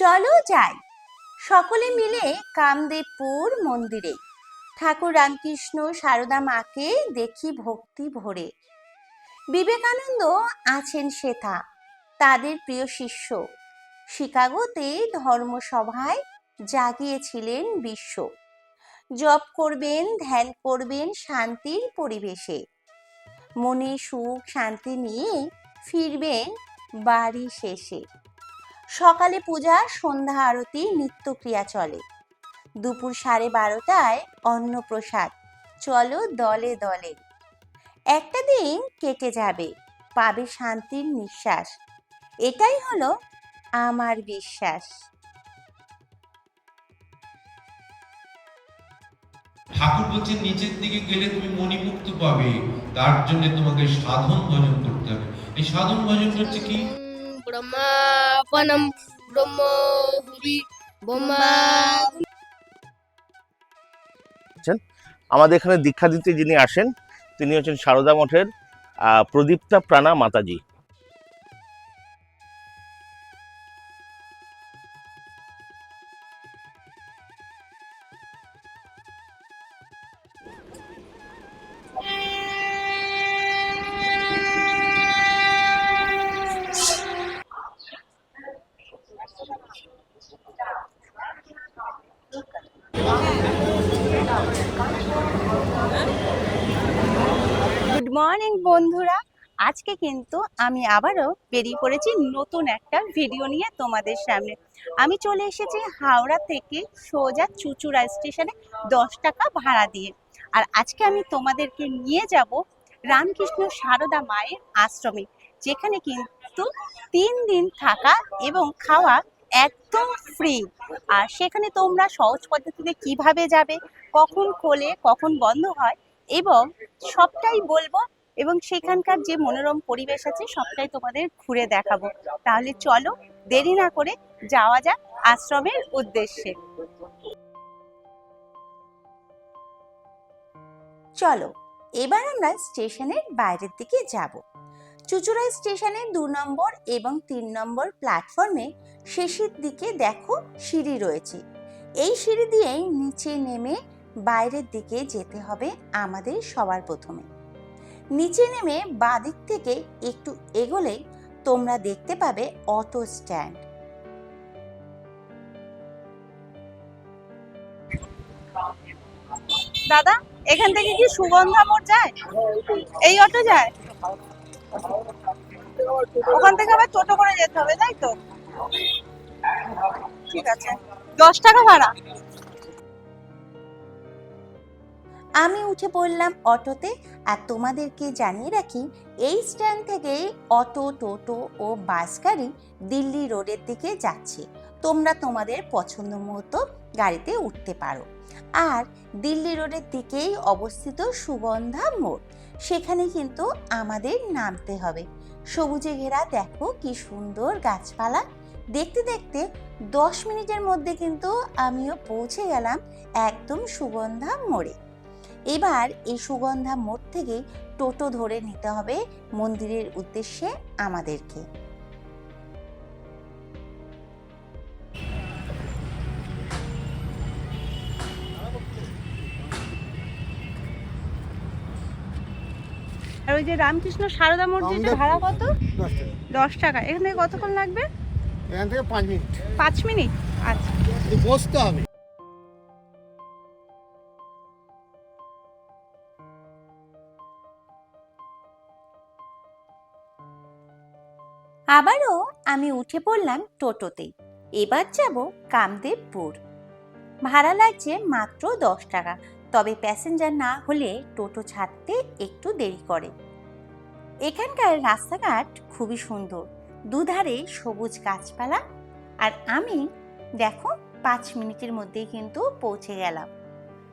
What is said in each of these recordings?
চলো যাই। সকলে মিলে কামদেবপুর মন্দিরে। ঠাকুর রামকৃষ্ণ সারদা মাকে দেখি ভক্তি ভরে। বিবেকানন্দ আছেন শ্বেতা তাদের প্রিয় শিষ্য। শিকাগোতে ধর্মসভায় জাগিয়েছিলেন বিশ্ব। জপ করবেন, ধ্যান করবেন শান্তির পরিবেশে। মনে সুখ শান্তি নিয়ে ফিরবেন বাড়ি শেষে। সকালে পূজা সন্ধ্যা আরতি নিত্যক্রিয়া চলে। দুপুর সাড়ে বারোটায় অন্নপ্রসাদ। চলো দলে দলে। একটা দিন কেটে যাবে পাবে শান্তির নিঃশ্বাস। এটাই হলো আমার বিশ্বাস। ঠাকুর বলছেন নিচের দিকে গেলে তুমি মণিমুক্ত পাবে। তার জন্য তোমাকে সাধন ভজন করতে হবে। এই সাধন ভজন হচ্ছে কি? ব্রহ্মাপনম ব্রহ্ম হুরি ব্রহ্মা আমাদের এখানে দীক্ষা দিতে যিনি আসেন, তিনি হচ্ছেন সারদা মঠের প্রদীপ্তা প্রাণা মাতাজি। গুড মর্নিং বন্ধুরা আজকে কিন্তু আমি আবারও বেরিয়ে পড়েছি নতুন একটা ভিডিও নিয়ে তোমাদের সামনে। আমি চলে এসেছি হাওড়া থেকে সোজা চুচুড়া স্টেশনে দশ টাকা ভাড়া দিয়ে। আর আজকে আমি তোমাদেরকে নিয়ে যাব রামকৃষ্ণ সারদা মায়ের আশ্রমে, যেখানে কিন্তু তিন দিন থাকা এবং খাওয়া একদম ফ্রি আর সেখানে তোমরা সহজ পদ্ধতিতে কীভাবে যাবে, কখন খোলে, কখন বন্ধ হয়, এবং সবটাই বলব এবং সেখানকার যে মনোরম পরিবেশ আছে, সবটাই তোমাদের ঘুরে দেখাবো। তাহলে চলো, দেরি না করে যাওয়া যাক আশ্রমের উদ্দেশ্যে। চলো, এবার আমরা স্টেশনের বাইরের দিকে যাব। চুচুড়া স্টেশনের দু নম্বর এবং তিন নম্বর প্ল্যাটফর্মে শেষের দিকে দেখো সিঁড়ি রয়েছে। এই সিঁড়ি দিয়েই নিচে নেমে বাইরের দিকে যেতে হবে আমাদের সবার প্রথমে। নিচে নেমে বাদিক থেকে একটু এগোলেই তোমরা দেখতে পাবে অটো স্ট্যান্ড। দাদা, এখান থেকে কি সুগন্ধা মোড় যায়? এই অটো যায়? ওখান থেকে আবার টোটো করে যেতে হবে, তাই তো? ঠিক আছে। দশ টাকা ভাড়া? আমি উঠে পড়লাম অটোতে আর তোমাদেরকে জানিয়ে রাখি, এই স্ট্যান্ড থেকেই অটো, টোটো ও বাস গাড়ি দিল্লি রোডের দিকে যাচ্ছে। তোমরা তোমাদের পছন্দ মতো গাড়িতে উঠতে পারো। আর দিল্লি রোডের দিকেই অবস্থিত সুগন্ধা মোড়, সেখানে কিন্তু আমাদের নামতে হবে। সবুজে ঘেরা দেখো কি সুন্দর গাছপালা। দেখতে দেখতে দশ মিনিটের মধ্যে কিন্তু আমিও পৌঁছে গেলাম একদম সুগন্ধা মোড়ে। এবার এই সুগন্ধা মোড় থেকে টোটো ধরে নিতে হবে মন্দিরের উদ্দেশ্যে আমাদেরকে। আর ওই যে রামকৃষ্ণ সারদা মন্দিরের ভাড়া কত? দশ টাকা। দশ টাকা। এখান থেকে কতক্ষণ লাগবে? এখান থেকে পাঁচ মিনিট। পাঁচ মিনিট। আচ্ছা। বসতে হবে। আবারও আমি উঠে পড়লাম টোটোতে। এবার যাব কামদেবপুর। ভাড়া লাগছে মাত্র দশ টাকা, তবে প্যাসেঞ্জার না হলে টোটো ছাড়তে একটু দেরি করে। এখানকার রাস্তাঘাট খুবই সুন্দর, দুধারে সবুজ গাছপালা, আর আমি, দেখো, পাঁচ মিনিটের মধ্যেই কিন্তু পৌঁছে গেলাম।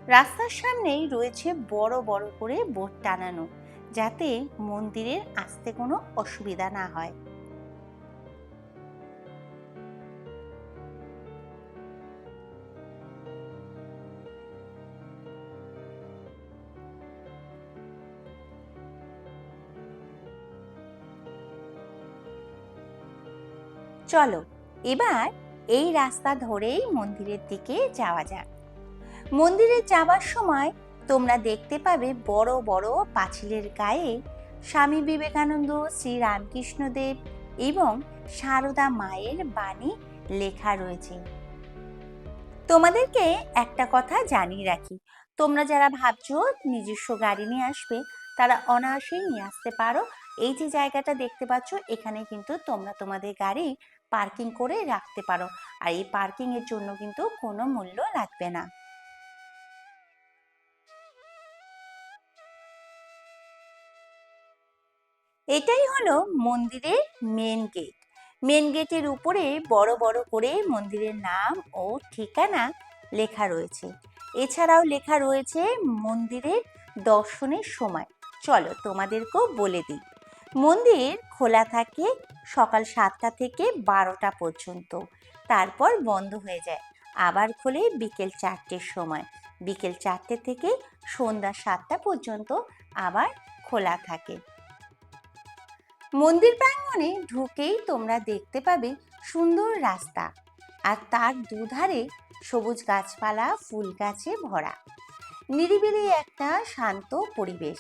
রাস্তার সামনেই রয়েছে বড় বড় করে বোর্ড টানানো, যাতে মন্দিরের আসতে কোনো অসুবিধা না হয়। চলো, এবার এই রাস্তা ধরেই মন্দিরের দিকে যাওয়া যাক। মন্দিরে যাওয়ার সময় তোমরা দেখতে পাবে বড় বড় পাঁচিলের গায়ে স্বামী বিবেকানন্দ, শ্রী রামকৃষ্ণদেব এবং সারদা মায়ের বাণী লেখা রয়েছে। তোমাদেরকে একটা কথা জানিয়ে রাখি, তোমরা যারা ভাবছ নিজস্ব গাড়ি নিয়ে আসবে, তারা অনায়াসেই নিয়ে আসতে পারো। এই যে জায়গাটা দেখতে পাচ্ছ, এখানে কিন্তু তোমরা তোমাদের গাড়ি পার্কিং করে রাখতে পারো। আর এই পার্কিং এর জন্য কিন্তু কোনো মূল্য লাগবে না। এটাই হলো মন্দিরের মেন গেট মেন গেটের উপরে বড় বড় করে মন্দিরের নাম ও ঠিকানা লেখা রয়েছে। এছাড়াও লেখা রয়েছে মন্দিরের দর্শনের সময়। চলো তোমাদেরকেও বলে দিই। মন্দির খোলা থাকে সকাল সাতটা থেকে বারোটা পর্যন্ত। তারপর বন্ধ হয়ে যায়। আবার খোলে বিকেল চারটের সময়। বিকেল চারটে থেকে সন্ধ্যা সাতটা পর্যন্ত আবার খোলা থাকে। মন্দির প্রাঙ্গণে ঢুকেই তোমরা দেখতে পাবে সুন্দর রাস্তা। আর তার দুধারে সবুজ গাছপালা, ফুল গাছে ভরা। নিরিবিলি একটা শান্ত পরিবেশ।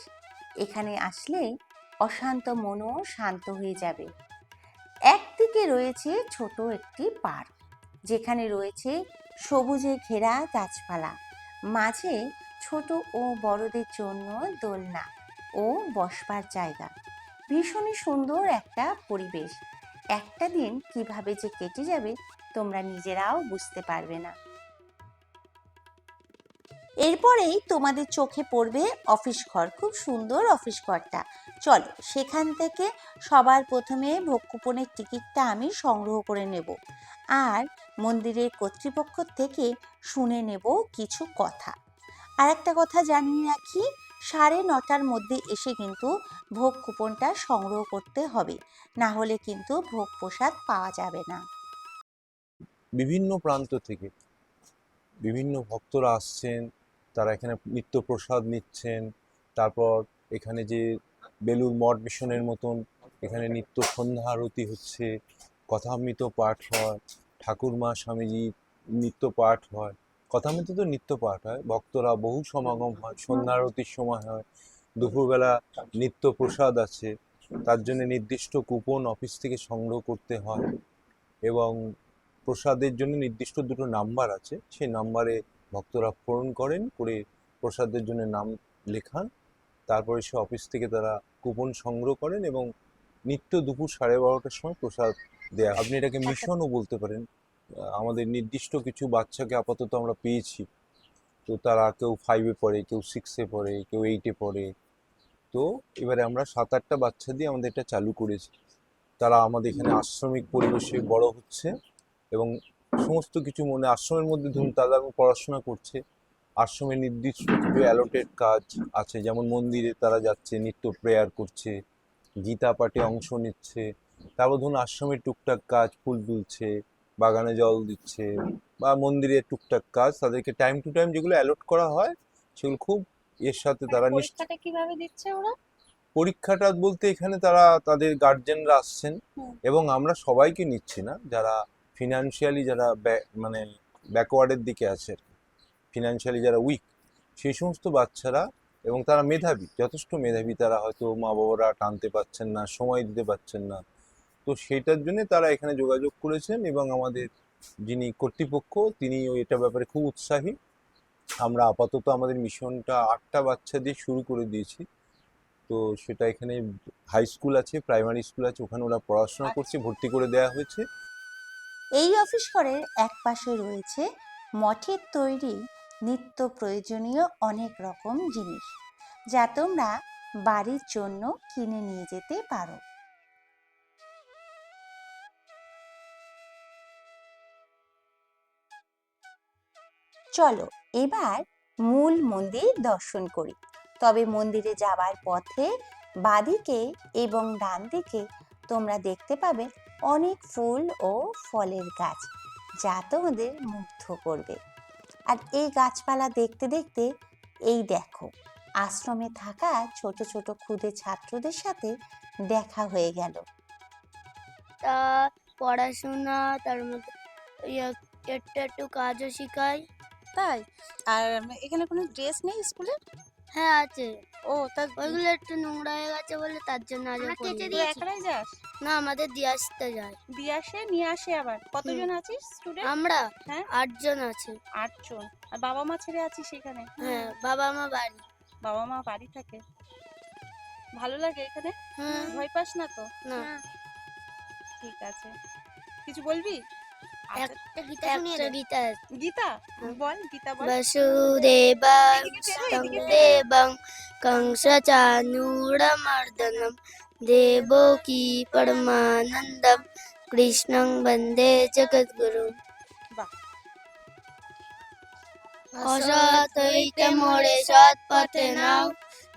এখানে আসলে অশান্ত মনও শান্ত হয়ে যাবে। একদিকে রয়েছে ছোট একটি পার্ক, যেখানে রয়েছে সবুজে ঘেরা গাছপালা, মাঝে ছোট ও বড়দের জন্য দোলনা ও বসবার জায়গা। ভীষণই সুন্দর একটা পরিবেশ। একটা দিন কীভাবে যে কেটে যাবে তোমরা নিজেরাও বুঝতে পারবে না। এরপরেই তোমাদের চোখে পড়বে অফিস ঘর, খুব সুন্দর অফিস ঘরটা। চলো, সেখান থেকে সবার প্রথমে ভোগ কুপনের টিকিটটা আমি সংগ্রহ করে নেব। আর মন্দিরের কর্তৃপক্ষ থেকে শুনে নেব কিছু কথা। আর একটা কথা জানিয়ে রাখি, সাড়ে নটার মধ্যে এসে কিন্তু ভোগ কুপনটা সংগ্রহ করতে হবে। না হলে কিন্তু ভোগ প্রসাদ পাওয়া যাবে না। বিভিন্ন প্রান্ত থেকে বিভিন্ন ভক্তরা আসছেন তারা এখানে নিত্য প্রসাদ নিচ্ছেন। তারপর এখানে যে বেলুর মঠ মিশনের মতন এখানে নিত্য সন্ধ্যা আরতি হচ্ছে, কথামৃত পাঠ হয়, ঠাকুরমা স্বামীজি নিত্য পাঠ হয়। কথামৃত তো নিত্য পাঠ হয়, ভক্তরা বহু সমাগম হয়, সন্ধ্যা আরতির সময় হয়, দুপুরবেলা নিত্য প্রসাদ আছে। তার জন্য নির্দিষ্ট কুপন অফিস থেকে সংগ্রহ করতে হয় এবং প্রসাদের জন্য নির্দিষ্ট দুটো নাম্বার আছে। সেই নাম্বারে ভক্তরা ফোন করেন করে প্রসাদের জন্য নাম লেখান। তারপরে সে অফিস থেকে তারা কুপন সংগ্রহ করেন এবং নিত্য দুপুর সাড়ে বারোটার সময় প্রসাদ দেয়া। আপনি এটাকে মিশনও বলতে পারেন। আমাদের নির্দিষ্ট কিছু বাচ্চাকে আপাতত আমরা পেয়েছি। তো তারা কেউ ফাইভে পড়ে কেউ সিক্সে পড়ে কেউ এইটে পড়ে। তো এবারে আমরা সাত আটটা বাচ্চা দিয়ে আমাদের এটা চালু করেছি। তারা আমাদের এখানে আশ্রমিক পরিবেশে বড় হচ্ছে এবং সমস্ত কিছু মনে আশ্রমের মধ্যে ধরুন তারা পড়াশোনা করছে। আশ্রমে নির্দিষ্ট কিছু অ্যালোটেড কাজ আছে যেমন মন্দিরে তারা যাচ্ছে নিত্য প্রেয়ার করছে গীতা পাঠে অংশ নিচ্ছে তারপর ধরুন আশ্রমের টুকটাক কাজ ফুল তুলছে বাগানে জল দিচ্ছে বা মন্দিরের টুকটাক কাজ তাদেরকে টাইম টু টাইম যেগুলো অ্যালট করা হয় সেগুলো খুব এর সাথে তারা পরীক্ষাটা কীভাবে দিচ্ছে ওরা? পরীক্ষাটা বলতে এখানে তারা তাদের গার্জেনরা আসছেন এবং আমরা সবাইকে নিচ্ছি না। যারা ফিনান্সিয়ালি যারা মানে ব্যাকওয়ার্ডের দিকে আছে ফিনান্সিয়ালি যারা উইক সেই সমস্ত বাচ্চারা এবং তারা মেধাবী যথেষ্ট মেধাবী তারা হয়তো মা বাবারা টানতে পারছেন না সময় দিতে পারছেন না তো সেটার জন্য তারা এখানে যোগাযোগ করেছেন এবং আমাদের যিনি কর্তৃপক্ষ তিনি ওই এটা ব্যাপারে খুব উৎসাহী। আমরা আপাতত আমাদের মিশনটা আটটা বাচ্চা দিয়ে শুরু করে দিয়েছি তো সেটা এখানে হাই স্কুল আছে প্রাইমারি স্কুল আছে ওখানে ওরা পড়াশোনা করছে ভর্তি করে দেওয়া হয়েছে। এই অফিস ঘরের এক পাশে রয়েছে মঠের তৈরি নিত্য প্রয়োজনীয় অনেক রকম জিনিস, যা তোমরা বাড়ির জন্য কিনে নিয়ে যেতে পারো। চলো, এবার মূল মন্দির দর্শন করি। তবে মন্দিরে যাওয়ার পথে বাদিকে এবং ডান দিকে তোমরা দেখতে পাবে অনেক ফুল ও ফলের গাছ যা তোমাদের মুগ্ধ করবে। আর এই গাছপালা দেখতে দেখতে এই দেখো আশ্রমে থাকা ছোট ছোট ক্ষুদে ছাত্রদের সাথে দেখা হয়ে গেল। তা পড়াশোনা তার মধ্যে ইয়া একটু একটু কাজও শেখায় তাই? আর এখানে কোনো ড্রেস নেই স্কুলে? হ্যাঁ আছে। ও তা ওইগুলো একটু নোংরা হয়ে গেছে বলে তার জন্য আজ। তুই একলাই যাস? না আমাদের দিয়ে আসতে যায়। দিয়ে আসে নিয়ে আসে আবার। কতজন আছিস স্টুডেন্ট আমরা হ্যাঁ? আটজন আটজন। আর বাবা মা ছেড়ে আছিস সেখানে? হ্যাঁ বাবা মা বাড়ি। বাবা মা বাড়ি থাকে। ভালো লাগে এখানে? ভয় পাস না তো? না। হ্যাঁ। ঠিক আছে। কিছু বলবি? একটা গীতা বল গীতা বল। দেবকী পরমানন্দম কৃষ্ণং বন্দে জগদ্গুরু অসৎ হইতে মোড়ে সৎ পথে নাও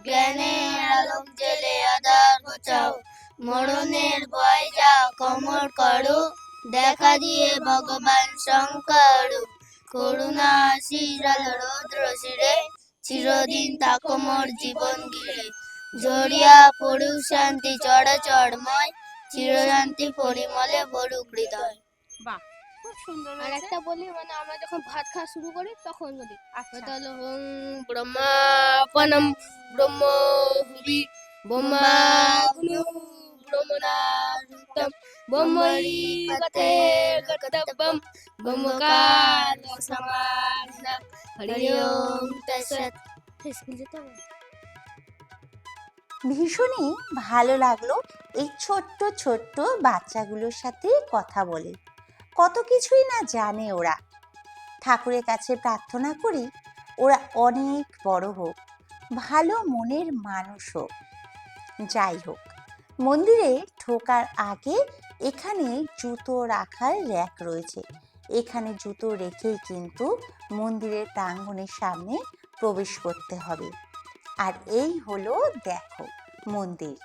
জ্ঞানের আলম জেলে আদার গোচাও মরণের ভয় যা কমর করো দেখা দিয়ে ভগবান শঙ্কর করুণা শিরাল রৌদ্র শিরে চিরদিন তাকো মোর জীবন গিরে জড়িয়া পড়ু শান্তি চড়াচড়ময় চিরশান্তি পরিমলে বড়ুক হৃদয়। বাহ খুব সুন্দর আর একটা বলি মানে আমরা যখন ভাত খাওয়া শুরু করি তখন বলি আচ্ছা। হলো ব্রহ্মাপনম ব্রহ্ম হুবি ব্রহ্মাগ্নু ব্রহ্মনারুতম ব্রহ্মই গতে গতব্যম ব্রহ্মকার সমান হরি ওম তৎসৎ। স্কুল যেতে হবে? ভীষণই ভালো লাগল এই ছোট্ট ছোট্ট বাচ্চাগুলোর সাথে কথা বলে। কত কিছুই না জানে ওরা। ঠাকুরের কাছে প্রার্থনা করি ওরা অনেক বড় হোক, ভালো মনের মানুষ হোক। যাই হোক, মন্দিরে ঢোকার আগে এখানে জুতো রাখার র্যাক রয়েছে। এখানে জুতো রেখেই কিন্তু মন্দিরের প্রাঙ্গণের সামনে প্রবেশ করতে হবে। আর এই হলো দেখো মন্দির।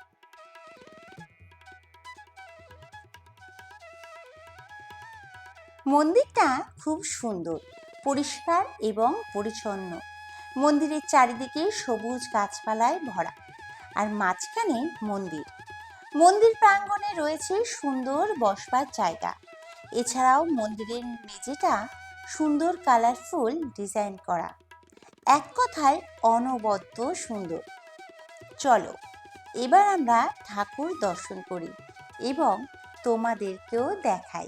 মন্দিরটা খুব সুন্দর, পরিষ্কার এবং পরিচ্ছন্ন। মন্দিরের চারিদিকে সবুজ গাছপালায় ভরা আর মাঝখানে মন্দির। মন্দির প্রাঙ্গণে রয়েছে সুন্দর বসবার জায়গা। এছাড়াও মন্দিরের মেঝেটা সুন্দর কালারফুল ডিজাইন করা। এক কথায় অনবদ্য সুন্দর। চলো এবার আমরা ঠাকুর দর্শন করি এবং তোমাদেরকেও দেখাই।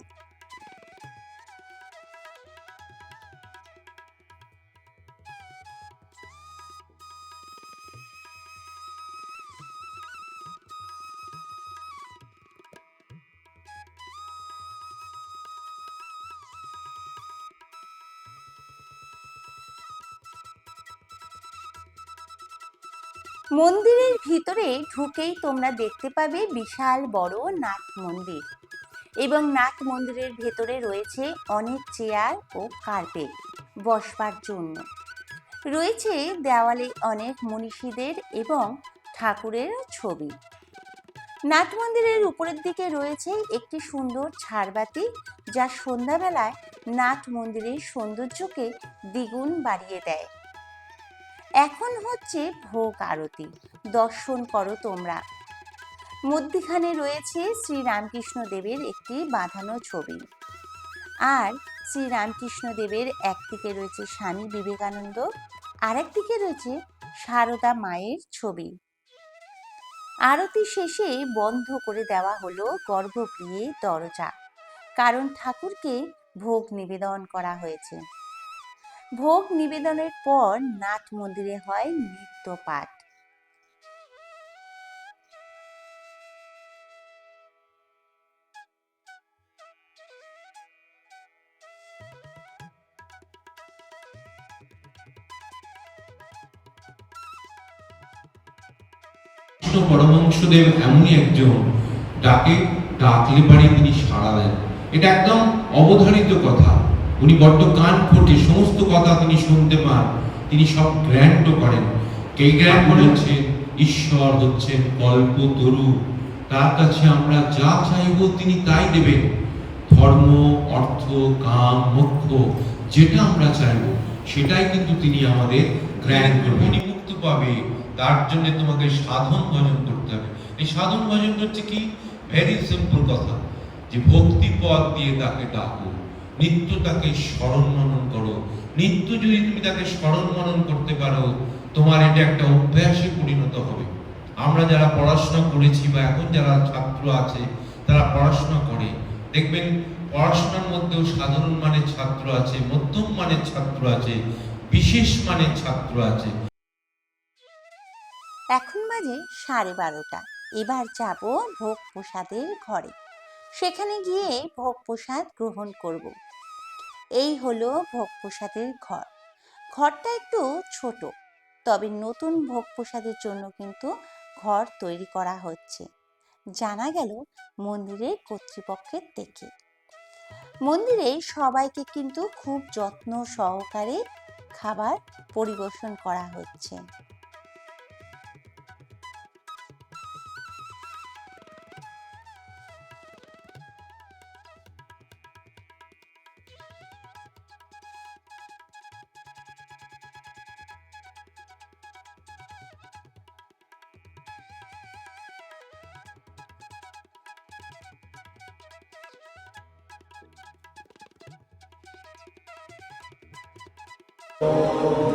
ভিতরে ঢুকেই তোমরা দেখতে পাবে বিশাল বড় নাট মন্দির এবং নাট মন্দিরের ভেতরে রয়েছে অনেক চেয়ার ও কার্পেট বসবার জন্য। রয়েছে দেওয়ালে অনেক মনীষীদের এবং ঠাকুরের ছবি। নাট মন্দিরের উপরের দিকে রয়েছে একটি সুন্দর ঝাড়বাতি যা সন্ধ্যাবেলায় নাট মন্দিরের সৌন্দর্যকে দ্বিগুণ বাড়িয়ে দেয়। এখন হচ্ছে ভোগ আরতি। দর্শন করো তোমরা। মধ্যিখানে রয়েছে শ্রী রামকৃষ্ণ দেবের একটি বাঁধানো ছবি। আর শ্রী রামকৃষ্ণ দেবের একদিকে রয়েছে স্বামী বিবেকানন্দ, আরেকদিকে রয়েছে সারদা মায়ের ছবি। আরতি শেষে বন্ধ করে দেওয়া হলো গর্ভগৃহে দরজা। কারণ ঠাকুরকে ভোগ নিবেদন করা হয়েছে। ভোগ নিবেদনের পর নাট মন্দিরে হয় নৃত্য পাঠ পরমহংসদেব এমনই একজন, ডাকে ডাকলে পারে তিনি সাড়া দেন। এটা একদম অবধারিত কথা। উনি বড্ড কান ফোটে সমস্ত কথা তিনি শুনতে পান। তিনি সব গ্র্যান্ডও করেন। কে গ্র্যান্ড হচ্ছেন ঈশ্বর হচ্ছেন কল্পতরু তার। কাছে আমরা যা চাইব তিনি তাই দেবেন। ধর্ম অর্থ কাম মোক্ষ যেটা আমরা চাইব সেটাই কিন্তু তিনি আমাদের গ্র্যান্ড করবেন। মুক্ত পাবে। তার জন্য তোমাকে সাধন ভজন করতে হবে। এই সাধন ভজন হচ্ছে কি? ভেরি সিম্পল কথা। যে ভক্তি পথ দিয়ে তাকে ডাকো। নিত্য তাকে স্মরণ মনন করো। নিত্য যদি তুমি তাকে স্মরণ মনন করতে পারো, তোমার এটা একটা অভ্যাসে পরিণত হবে। আমরা যারা পড়াশোনা করেছি বা এখন যারা ছাত্র আছে, তারা পড়াশোনা করে। দেখবেন, পড়াশোনার মধ্যেও সাধারণ মানের ছাত্র আছে, মধ্যম মানের ছাত্র আছে, বিশেষ মানের ছাত্র আছে। এখন বাজে সাড়ে বারোটা। এবার যাব ভোগ প্রসাদের ঘরে। সেখানে গিয়ে ভোগ প্রসাদ গ্রহণ করব। এই হলো ভোগ প্রসাদের ঘর। ঘরটা একটু ছোট, তবে নতুন ভোগ প্রসাদের জন্য কিন্তু ঘর তৈরি করা হচ্ছে। জানা গেল মন্দিরের কর্তৃপক্ষের থেকে। মন্দিরে সবাইকে কিন্তু খুব যত্ন সহকারে খাবার পরিবেশন করা হচ্ছে। you.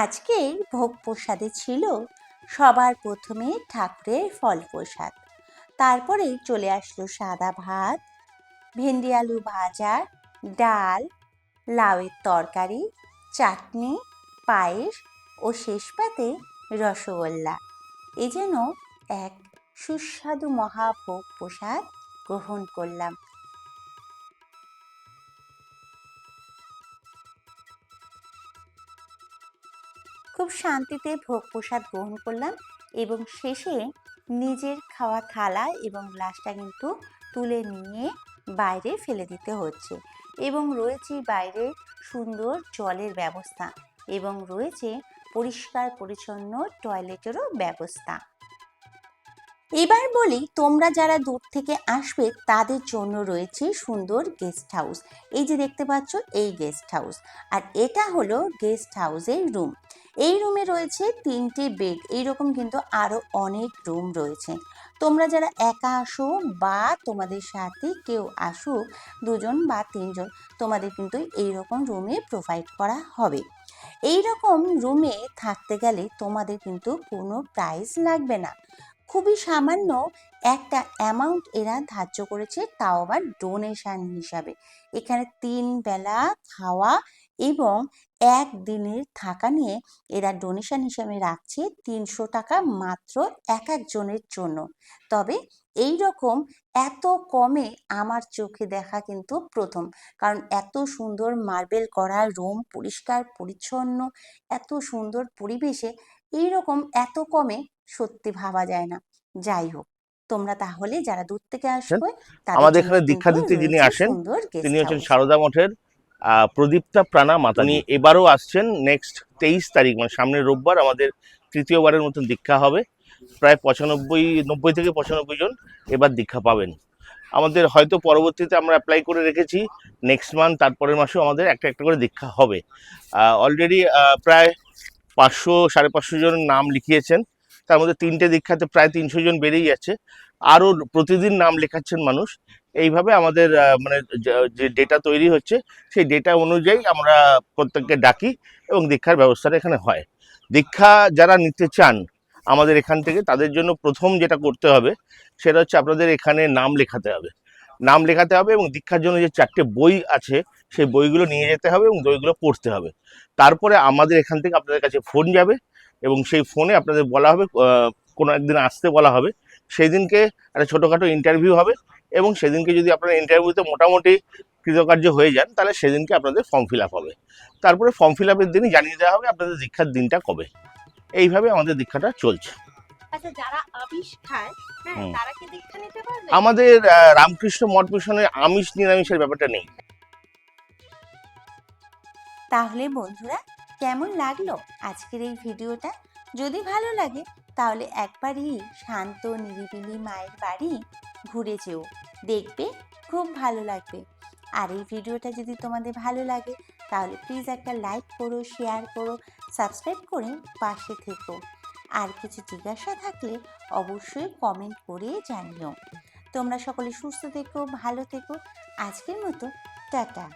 আজকের ভোগ প্রসাদে ছিল সবার প্রথমে ঠাকুরের ফল প্রসাদ তারপরে চলে আসলো সাদা ভাত, ভেন্ডি আলু ভাজা, ডাল, লাউয়ের তরকারি, চাটনি, পায়েস ও শেষ পাতে রসগোল্লা। এ যেন এক সুস্বাদু মহাভোগ প্রসাদ গ্রহণ করলাম। খুব শান্তিতে ভোগ প্রসাদ গ্রহণ করলাম এবং শেষে নিজের খাওয়া থালা এবং গ্লাসটা কিন্তু তুলে নিয়ে বাইরে ফেলে দিতে হচ্ছে এবং রয়েছে বাইরে সুন্দর জলের ব্যবস্থা এবং রয়েছে পরিষ্কার পরিচ্ছন্ন টয়লেটেরও ব্যবস্থা। এবার বলি তোমরা যারা দূর থেকে আসবে তাদের জন্য রয়েছে সুন্দর গেস্ট হাউস। এই যে দেখতে পাচ্ছ এই গেস্ট হাউস। আর এটা হলো গেস্ট হাউসের রুম। এই রুমে রয়েছে তিনটে বেড এইরকম কিন্তু আরও অনেক রুম রয়েছে। তোমরা যারা একা আসো বা তোমাদের সাথে কেউ আসুক, দুজন বা তিনজন, তোমাদের কিন্তু এইরকম রুমে প্রোভাইড করা হবে। এই রকম রুমে থাকতে গেলে তোমাদের কিন্তু কোনো প্রাইস লাগবে না। খুবই সামান্য একটা অ্যামাউন্ট এরা ধার্য করেছে, তাও আবার ডোনেশান হিসাবে। এখানে তিন বেলা খাওয়া এবং এক দিনের থাকা নিয়ে এরা ডোনেশন হিসাবে রাখছে তিনশো টাকা মাত্র এক একজনের জন্য। তবে এই রকম এত কমে আমার চোখে দেখা কিন্তু প্রথম। কারণ এত সুন্দর মার্বেল করা রুম পরিষ্কার পরিচ্ছন্ন এত সুন্দর পরিবেশে এই রকম এত কমে সত্যি ভাবা যায় না। যাই হোক তোমরা তাহলে যারা দূর থেকে আসবে আমাদের এখানে দীক্ষা দিতে যিনি আসেন, তিনি হচ্ছেন। সারদা মঠের প্রদীপ্তা প্রাণা মাতা উনি এবারও আসছেন নেক্সট তেইশ তারিখ মানে সামনের রোববার আমাদের তৃতীয়বারের মতন দীক্ষা হবে। প্রায় পঁচানব্বই নব্বই থেকে পঁচানব্বই জন এবার দীক্ষা পাবেন। আমাদের হয়তো পরবর্তীতে আমরা অ্যাপ্লাই করে রেখেছি নেক্সট মান্থ তারপরের মাসেও আমাদের একটা একটা করে দীক্ষা হবে। অলরেডি প্রায় পাঁচশো সাড়ে পাঁচশো জন নাম লিখিয়েছেন। তার মধ্যে তিনটে দীক্ষাতে প্রায় তিনশো জন বেড়েই যাচ্ছে আরও প্রতিদিন নাম লেখাচ্ছেন মানুষ। এইভাবে আমাদের মানে যা- ডেটা তৈরি হচ্ছে, সেই ডেটা অনুযায়ী আমরা প্রত্যেককে ডাকি এবং দীক্ষার ব্যবস্থাটা এখানে হয়। দীক্ষা যারা নিতে চান আমাদের এখান থেকে, তাদের জন্য প্রথম যেটা করতে হবে, সেটা হচ্ছে আপনাদের এখানে নাম লেখাতে হবে। নাম লেখাতে হবে এবং দীক্ষার জন্য যে চারটে বই আছে, সেই বইগুলো নিয়ে যেতে হবে এবং বইগুলো পড়তে হবে। তারপরে আমাদের এখান থেকে আপনাদের কাছে ফোন যাবে এবং সেই ফোনে আপনাদের বলা হবে কোনো একদিন আসতে বলা হবে। সেই দিনকে একটা ছোটোখাটো ইন্টারভিউ হবে। এবং সেদিনকে যদি আপনারা ইন্টারভিউতে মোটামুটি কৃতকার্য হয়ে যান তাহলে সেদিনকে আপনাদের ফর্ম ফিল হবে। তারপরে ফর্ম ফিল আপের দিনই জানিয়ে দেওয়া হবে আপনাদের দীক্ষার দিনটা কবে। এইভাবে আমাদের দীক্ষাটা চলছে। আচ্ছা হ্যাঁ আমাদের রামকৃষ্ণ মঠ মিশনে আমিষ নিরামিষের ব্যাপারটা নেই। তাহলে বন্ধুরা কেমন লাগল আজকের এই ভিডিওটা? যদি ভালো লাগে তাহলে একবারই শান্ত নিরিবিলি মায়ের বাড়ি ঘুরে যেও দেখবে খুব ভালো লাগবে। আর এই ভিডিওটা যদি তোমাদের ভালো লাগে, তাহলে প্লিজ একটা লাইক করো শেয়ার করো সাবস্ক্রাইব করে পাশে থেকো। আর কিছু জিজ্ঞাসা থাকলে অবশ্যই কমেন্ট করে জানিও। তোমরা সকলে সুস্থ থেকো, ভালো থেকো। আজকের মতো, টাটা।